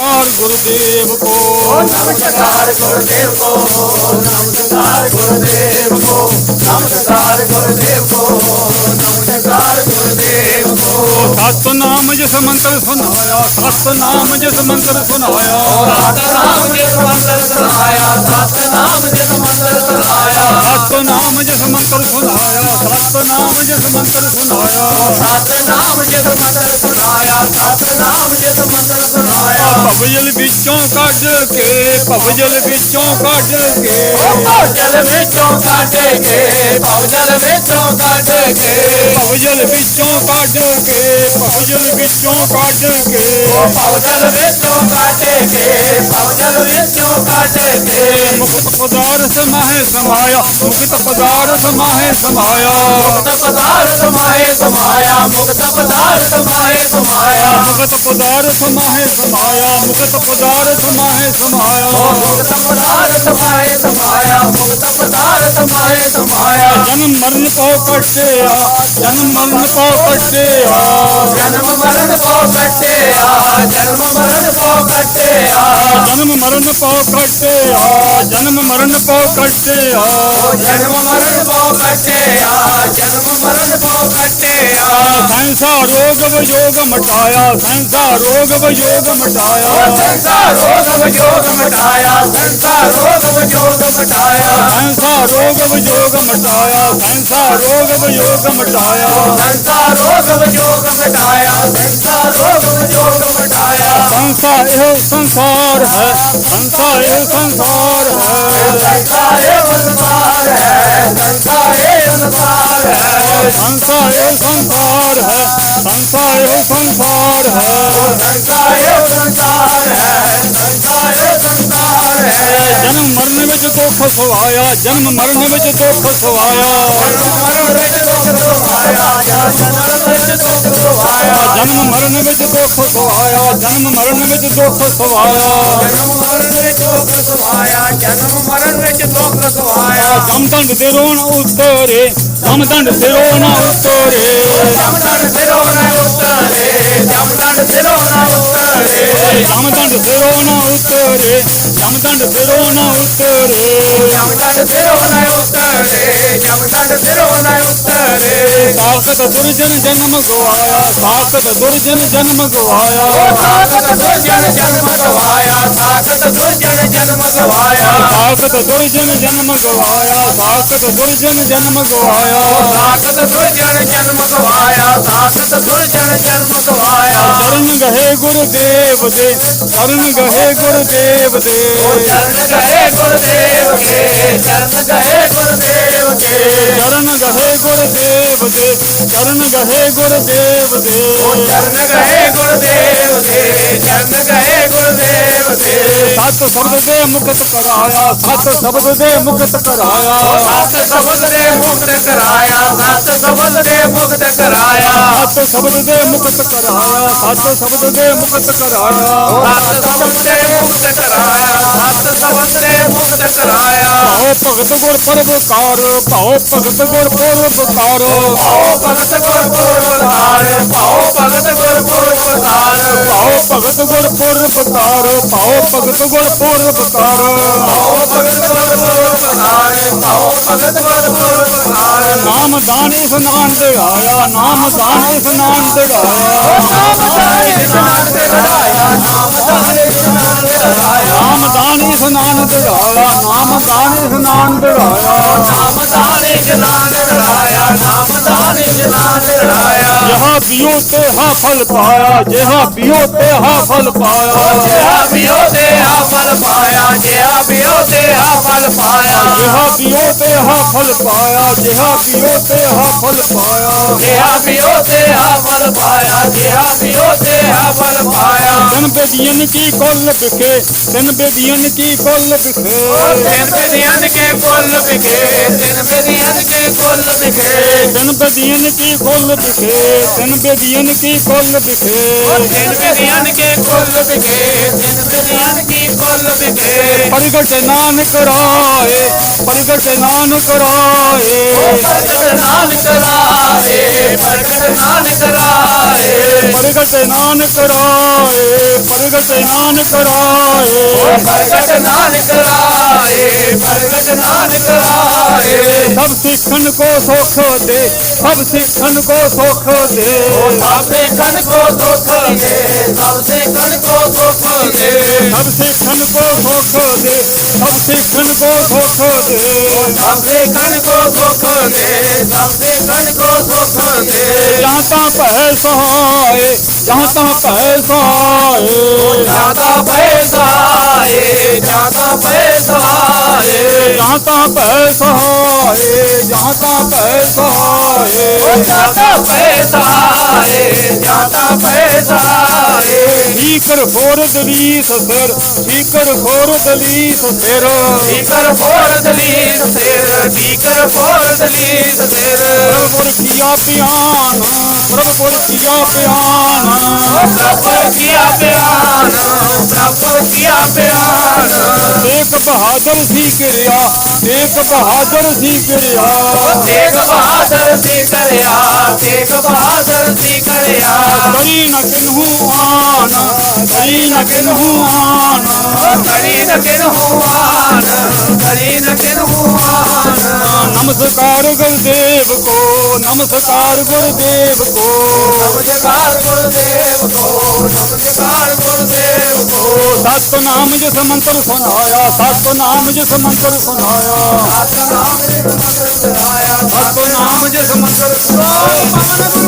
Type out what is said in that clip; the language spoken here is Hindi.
नमस्कार गुरुदेव को। नमस्कार गुरुदेव को नमस्कार गुरुदेव को नमस्कार गुरुदेव को नमस्कार गुरुदेव को। सत नाम जिस मंत्र सुनाया सत नाम जिस मंत्र सुनाया। सत नाम जिस मंत्र सुनाया सत नाम जिस मंत्र सुनाया। सत नाम जिस मंत्र सुनाया सत नाम जिस मंत्र सुनाया। सत नाम जिस मंत्र पवजल बिचों कड के पवजल बिचों कड के। पवजल बिचों कड के पवजल बिचों कड के। पवजल बिचों कड के पवजल बिचों कड के। पवजल बिचों कड के पवजल बिचों कड के। मुक्त पदार्थ माहे समाया मुक्त पदार्थ माहे समाया। मुक्त पदार्थ माहे समाया मुक्त पदार्थ माहे समाया। मुगत पदार समाहे समाया। मुगत पदार समाहे समाया। मुगत पदार समाहे समाया। मुगत पदार समाहे जन्म मरण को कट्टेया जन्म मरण को कट्टेया जन्म मरण को कट्टेया जन्म मरण को जन्म मरण पाव कटते आ। जन्म मरण पाव कटते आ। जन्म मरण पाव कटते जन्म मरण पाव कटते आ। रोग व योग मटाया। संसा रोग व योग मटाया। संसा रोग व योग मटाया। संसा रोग व योग मटाया। संसा रोग व योग मटाया। संसा रोग व योग मटाया। संसा ਇਹ ਸੰਸਾਰ ਹੈ ਸੰਸਾ ਇਹ ਸੰਸਾਰ ਹੈ ਸੰਸਾਰੇ ਸੰਸਾਰ ਹੈ ਸੰਸਾਰੇ ਸੰਸਾਰ ਹੈ ਸੰਸਾ ਇਹ ਸੰਸਾਰ ਹੈ ਸੰਸਾ ਇਹ ਸੰਸਾਰ ਹੈ ਸੰਸਾਰੇ ਸੰਸਾਰ ਹੈ ਸੰਸਾਰੇ ਸੰਸਾਰ ਹੈ ਜਨਮ ਮਰਨ ਵਿੱਚ ਦੁੱਖ ਸਵਾਇਆ ਜਨਮ ਮਰਨ ਵਿੱਚ ਦੁੱਖ ਸਵਾਇਆ ਮਰਨ ਵਿੱਚ ਜਨਮ ਮਰਨ ਵਿੱਚ ਦੁੱਖ ਸਵਾਇਆ ਜਨਮ ਮਰਨ ਵਿੱਚ ਦੁੱਖ ਸਵਾਇਆ ਜਨਮ ਮਰਨ ਵਿੱਚ ਦੁੱਖ ਸੁਭਾਇਆ। ਜਨਮ ਮਰਨ ਵਿੱਚ ਦੁੱਖ ਸੁਭਾਇਆ ਜਮਦੰਡ ਦੇ ਰੋਣ ਉਤਰੇ ਜਮਦੰਡ ਦੇ ਰੋਣ ਉਤਰੇ। ਜਮਦੰਡ ਸਿਰੋਂ ਨਾ ਉਤਰੇ। जामदंड सिरो ना उतरे जामदंड सिरो ना उतरे जामदंड सिरो ना उतरे जामदंड सिरो ना उतरे जामदंड सिरो ना उतरे साखत दुर्जन जन्म गवाया। साखत दुर्जन जन्म गवाया। साखत दुर्जन जन्म गवाया। साखत दुर्जन जन्म गवाया। साखत दुर्जन जन्म गवाया। साखत दुर्जन जन्म गवाया। साखत दुर्जन जन्म गवाया। साखत दुर्जन जन्म गवाया। गहे गुरुदेव दे शरण गहे गुरुदेव दे। शरण गहे गुरुदेव दे शरण गहे गुरुदेव दे। शरण गहे गुरुदेव दे शरण गहे गुरुदेव दे। सत शब्द दे मुक्त कराया सत शब्द दे मुक्त कराया। सत शब्द ਮੁਕਤ ਕਰਾਇਆ ਸਤ ਸ਼ਬਦ ਦੇ ਮੁਕਤ ਕਰਾਇਆ। ਸਤ ਸ਼ਬਦ ਦੇ ਮੁਕਤ ਕਰਾਇਆ ਸਤ ਸ਼ਬਦ ਦੇ ਮੁਕਤ ਕਰਾਇਆ। ਸਤ ਸ਼ਬਦ ਦੇ ਮੁਕਤ ਕਰਾਇਆ ਸਤ ਸ਼ਬਦ ਦੇ ਮੁਕਤ ਕਰਾਇਆ। ਭਾਉ ਭਗਤ ਗੁਰ ਪਰਵਕਾਰ ਭਾਉ ਭਗਤ ਗੁਰ ਪਰਵਕਾਰ ਭਾਉ ਭਗਤ ਗੁਰ ਪਤਾਰ, ਪਾਓ ਭਗਤ ਗੁਰਪੁਰਬ ਪਤਾਰ, ਪਾਓ ਭਗਤ ਗੁਰਪੁਰਬ ਪਤਾਰ, ਪਾਓ ਭਗਤ ਗੁਰਪੁਰਬ ਪਤਾਰ। ਪਾਓ ਭਗਤ ਗੁਰਪੁਰਬ ਪਤਾਰ, ਪਾਓ ਭਗਤ ਗੁਰਪੁਰਬ ਪਤਾਰ। ਨਾਮ ਦਾਣੇ ਇਸਨਾਨ ਤੇ ਆਇਆ ਨਾਮ ਦਾਣੇ ਇਸਨਾਨ ਤੇ ਆਇਆ ਪੀਓ ਤੇ ਹਾ ਫਲ ਪਾਇਆ ਜਿਹਾ ਪੀਓ ਤੇ ਹਾ ਫਲ ਪਾਇਆ। ਜਿਹਾ ਪਿਓ ਤੇ ਆ ਫਲ ਪਾਇਆ ਜਿਹਾ ਪਿਓ ਤੇ ਆ ਫਲ ਪਾਇਆ। ਜਿਹਾ ਪੀਓ ਤੇ ਹਾ ਫਲ ਪਾਇਆ ਜਿਹਾ ਪੀਓ ਤੇ ਹਾ ਫਲ ਪਾਇਆ। ਜਿਹਾ ਪਿਓ ਤੇ ਆ ਫਲ ਪਾਇਆ ਜਿਹਾ ਪਿਓ ਤੇ ਆ ਫਲ ਪਾਇਆ। ਤਨ ਬੇਦੀਨ ਕੀ ਕੁੱਲ ਵਿਖੇ ਤਨ ਬੇਦੀਨ ਕੀ ਕੁੱਲ ਵਿਖੇ। ਤਿੰਨ ਬੇਦੀਆਂ ਕੇ ਕੁੱਲ ਵਿਖੇ। दिन बेदियन की कुल दिखे दिन बेदियन की कुल दिखे दिन बेदियन के कुल बिखे दिन बेदियन की कुल बिखे प्रगट नान कराए प्रगट नान कराए प्रगट नान कराए प्रगट नान कराए प्रगट नान कराए प्रगट नान कराए प्रगट नान कराए सब सिखन को सुख दे सब सिखन को सुख दे। सब सिखन को सुख दे सब सिखन को सुख दे। सब सिखन को सुख दे जहाँ तहाँ पैसा आए जहाँ तहाँ पैसा आए। जहाँ पैसा जाता पैसा आए जाता पैसा आए जाता पैसा आए जाता पैसा आए जाता पैसा आए ठीकर फोर। दलीस सिर ठीकर फोर दलीस सिर ठीकर फोर। दलीस सिर ठीकर फोर ਦਲੀਸ ਸਿਰ ਪ੍ਰਭੁਰ ਕੀਆ ਪਿਆਨ ਪ੍ਰਭੁਰ ਕੀਆ ਪਿਆਨ ਪ੍ਰਭ ਕੀਆ ਪਿਆਨ ਪ੍ਰਭ ਕੀਆ ਪਿਆਨ ਇੱਕ ਬਹਾਦਰ ਸੀ ਕਿਰਿਆ ਇੱਕ ਬਹਾਦਰ ਸੀ ਕਿਰਿਆ ਤੇਗ ਬਹਾਦਰ ਸੀ ਕਰਿਆ ਤੇਗ ਬਹਾਦਰ ਸੀ ਕਰਿਆ ਕਰੀ ਨ ਕਿਨਹੂ ਆਨ ਕਰੀ ਨ ਕਿਨਹੂ ਆਨ ਕਰੀ ਨ ਕਿਨਹੂ ਆਨ ਕਰੀ ਨ नमस्कार गुरुदेव को नमस्कार गुरुदेव को। नमस्कार गुरुदेव को नमस्कार गुरुदेव को। सत नाम जिस मंत्र सुनाया सत नाम जिस मंत्र सुनाया। सत नाम जिस मंत्र सुनाया सत नाम जिस मंत्र सुनाया।